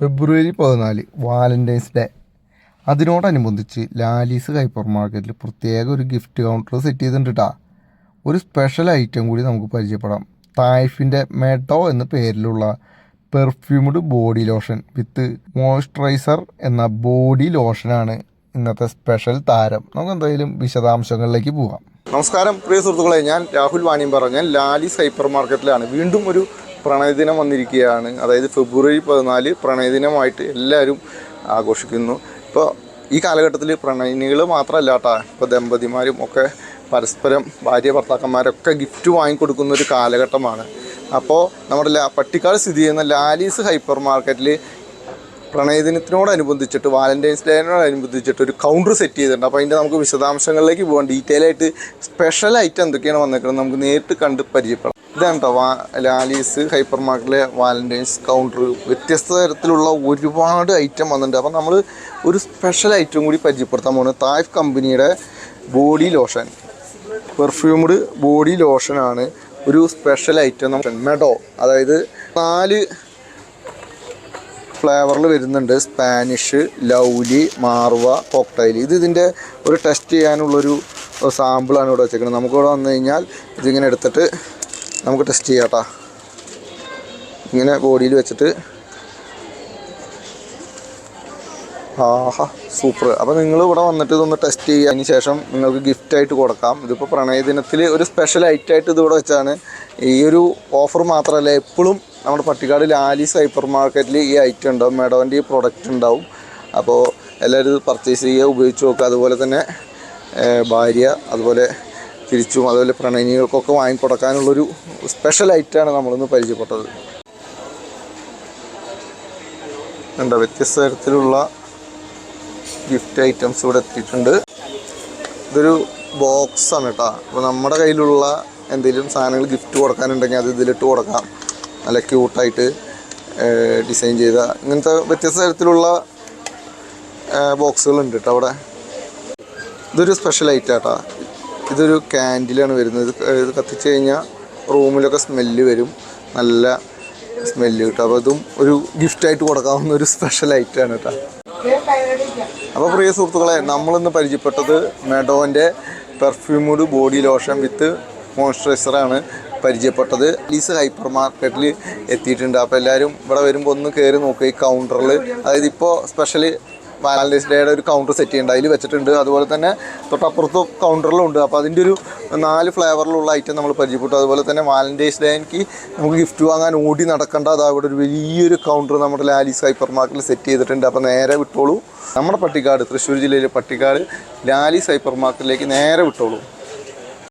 ഫെബ്രുവരി പതിനാല് Valentine's day. അതിനോടനുബന്ധിച്ച് Lalees hyper മാർക്കറ്റിൽ പ്രത്യേക ഒരു ഗിഫ്റ്റ് കൗണ്ടർ സെറ്റ് ചെയ്തിട്ടുണ്ട്. കേട്ടോ ഒരു സ്പെഷ്യൽ ഐറ്റം കൂടി നമുക്ക് പരിചയപ്പെടാം. തായ്ഫിന്റെ മെഡോ എന്ന പേരിലുള്ള perfumed body lotion with moisturiser എന്ന ബോഡി ലോഷനാണ് ഇന്നത്തെ സ്പെഷ്യൽ താരം. നമുക്ക് എന്തായാലും വിശദാംശങ്ങളിലേക്ക് പോകാം നമസ്കാരം പ്രിയ സുഹൃത്തുക്കളെ ഞാൻ രാഹുൽ വാണിയും ഞാൻ ലാലിസ് ഹൈപ്പർ മാർക്കറ്റിലാണ്. വീണ്ടും ഒരു പ്രണയദിനം വന്നിരിക്കുകയാണ്. അതായത് ഫെബ്രുവരി പതിനാല് പ്രണയദിനമായിട്ട് എല്ലാവരും ആഘോഷിക്കുന്നു. ഇപ്പോൾ ഈ കാലഘട്ടത്തിൽ പ്രണയിനികൾ മാത്രമല്ല കേട്ടോ. ഇപ്പോൾ ദമ്പതിമാരും ഒക്കെ പരസ്പരം ഭാര്യ ഭർത്താക്കന്മാരൊക്കെ ഗിഫ്റ്റ് വാങ്ങിക്കൊടുക്കുന്ന ഒരു കാലഘട്ടമാണ്. അപ്പോൾ നമ്മുടെ ലാ പട്ടിക്കാട് സ്ഥിതി ചെയ്യുന്ന ലാലീസ് ഹൈപ്പർ മാർക്കറ്റിൽ പ്രണയദിനത്തിനോടനുബന്ധിച്ചിട്ട് വാലന്റൈൻസ് ഡേനോടനുബന്ധിച്ചിട്ട് ഒരു കൗണ്ടർ സെറ്റ് ചെയ്തിട്ടുണ്ട്. അപ്പോൾ അതിന്റെ നമുക്ക് വിശദാംശങ്ങളിലേക്ക് പോകാം. ഡീറ്റെയിൽ ആയിട്ട് സ്പെഷ്യൽ ഐറ്റം എന്തൊക്കെയാണ് വന്നേക്കുന്നത് നമുക്ക് നേരിട്ട് കണ്ട് പരിചയപ്പെടാം. ഇതാണ് കേട്ടോ ലാലീസ് ഹൈപ്പർ മാർക്കറ്റിലെ വാലന്റൈൻസ് കൗണ്ടർ വ്യത്യസ്ത തരത്തിലുള്ള ഒരുപാട് ഐറ്റം വന്നിട്ടുണ്ട്. അപ്പം നമ്മൾ ഒരു സ്പെഷ്യൽ ഐറ്റം കൂടി പരിചയപ്പെടുത്താൻ പോകുന്നത് തായ്ഫ് കമ്പനിയുടെ ബോഡി ലോഷൻ. പെർഫ്യൂംഡ് ബോഡി ലോഷനാണ് ഒരു സ്പെഷ്യൽ ഐറ്റം നമ്മൾ മെഡോ അതായത് നാല് ഫ്ലേവറിൽ വരുന്നുണ്ട്. സ്പാനിഷ് ലൗലി മാർവ കോക്ടൈൽ ഇത് ഇതിന്റെ ഒരു ടെസ്റ്റ് ചെയ്യാനുള്ളൊരു സാമ്പിളാണ് ഇവിടെ വെച്ചേക്കുന്നത്. നമുക്കിവിടെ വന്നു കഴിഞ്ഞാൽ ഇതിങ്ങനെ എടുത്തിട്ട് നമുക്ക് ടെസ്റ്റ് ചെയ്യാം കേട്ടോ ഇങ്ങനെ ബോഡിയിൽ വെച്ചിട്ട്. ആഹാ സൂപ്പർ അപ്പോൾ നിങ്ങൾ ഇവിടെ വന്നിട്ട് ഇതൊന്ന് ടെസ്റ്റ് ചെയ്യുക. അതിന് ശേഷം നിങ്ങൾക്ക് ഗിഫ്റ്റ് ആയിട്ട് കൊടുക്കാം. ഇതിപ്പോൾ പ്രണയദിനത്തിൽ ഒരു സ്പെഷ്യൽ ഐറ്റം ആയിട്ട് ഇത് ഇവിടെ വെച്ചാണ്. ഈ ഒരു ഓഫർ മാത്രമല്ല എപ്പോഴും നമ്മുടെ പട്ടിക്കാട് ലാലി സൈപ്പർ മാർക്കറ്റിൽ ഈ ഐറ്റം ഉണ്ടാവും. മെഡോന്റെ ഈ പ്രൊഡക്റ്റ് ഉണ്ടാവും. അപ്പോൾ എല്ലാവരും ഇത് പർച്ചേസ് ചെയ്യുക ഉപയോഗിച്ച് നോക്കുക. അതുപോലെ തന്നെ ഭാര്യ അതുപോലെ തിരിച്ചും അതുപോലെ പ്രണയിനികൾക്കൊക്കെ വാങ്ങിക്കൊടുക്കാനുള്ളൊരു സ്പെഷ്യൽ ഐറ്റമാണ് നമ്മളിന്ന് പരിചയപ്പെട്ടത്. ഉണ്ട് വ്യത്യസ്ത തരത്തിലുള്ള ഗിഫ്റ്റ് ഐറ്റംസ് ഇവിടെ എത്തിയിട്ടുണ്ട്. ഇതൊരു ബോക്സാണ് കേട്ടോ. അപ്പോൾ നമ്മുടെ കയ്യിലുള്ള എന്തെങ്കിലും സാധനങ്ങൾ ഗിഫ്റ്റ് കൊടുക്കാനുണ്ടെങ്കിൽ അത് ഇതിലിട്ട് കൊടുക്കാം. നല്ല ക്യൂട്ടായിട്ട് ഡിസൈൻ ചെയ്ത ഇങ്ങനത്തെ വ്യത്യസ്ത തരത്തിലുള്ള ബോക്സുകളുണ്ട് കേട്ടോ അവിടെ. ഇതൊരു സ്പെഷ്യൽ ഐറ്റം കേട്ടോ ഇതൊരു ക്യാൻഡിലാണ് വരുന്നത്. ഇത് കത്തിച്ച് കഴിഞ്ഞാൽ റൂമിലൊക്കെ സ്മെല്ല് വരും. നല്ല സ്മെല്ല് കിട്ടും. അപ്പോൾ അതും ഒരു ഗിഫ്റ്റായിട്ട് കൊടുക്കാവുന്ന ഒരു സ്പെഷ്യൽ ഐറ്റമാണ് കേട്ടോ. അപ്പോൾ പ്രിയ സുഹൃത്തുക്കളെ നമ്മളിന്ന് പരിചയപ്പെട്ടത് മെഡോന്റെ പെർഫ്യൂംഡ് ബോഡി ലോഷൻ വിത്ത് മോയ്സ്ചറൈസറാണ് പരിചയപ്പെട്ടത്. ലീസ് ഹൈപ്പർ മാർക്കറ്റിൽ എത്തിയിട്ടുണ്ട്. അപ്പോൾ എല്ലാവരും ഇവിടെ വരുമ്പോൾ ഒന്ന് കയറി നോക്കുക ഈ കൗണ്ടറിൽ അതായത് ഇപ്പോൾ സ്പെഷ്യലി വാലന്റൈൻസ് ഡേയുടെ ഒരു കൗണ്ടർ സെറ്റ് ചെയ്യുന്നുണ്ട് അതിൽ വെച്ചിട്ടുണ്ട്. അതുപോലെ തന്നെ തൊട്ടപ്പുറത്ത് കൗണ്ടറിലും ഉണ്ട് അപ്പോൾ അതിന്റെ ഒരു നാല് ഫ്ലേവറിലുള്ള ഐറ്റം നമ്മൾ പരിചയപ്പെട്ടു. അതുപോലെ തന്നെ വാലന്റൈൻസ് എനിക്ക് നമുക്ക് ഗിഫ്റ്റ് വാങ്ങാൻ ഓടി നടക്കേണ്ട. അത് അവിടെ ഒരു വലിയൊരു കൗണ്ടർ നമ്മുടെ ലാലീസ് ഹൈപ്പർ മാർക്കറ്റിൽ സെറ്റ് ചെയ്തിട്ടുണ്ട്. അപ്പോൾ നേരെ വിട്ടോളൂ. നമ്മുടെ പട്ടിക്കാട് തൃശ്ശൂർ ജില്ലയിലെ പട്ടിക്കാട് ലാലീസ് ഹൈപ്പർ മാർക്കറ്റിലേക്ക് നേരെ വിട്ടോളൂ.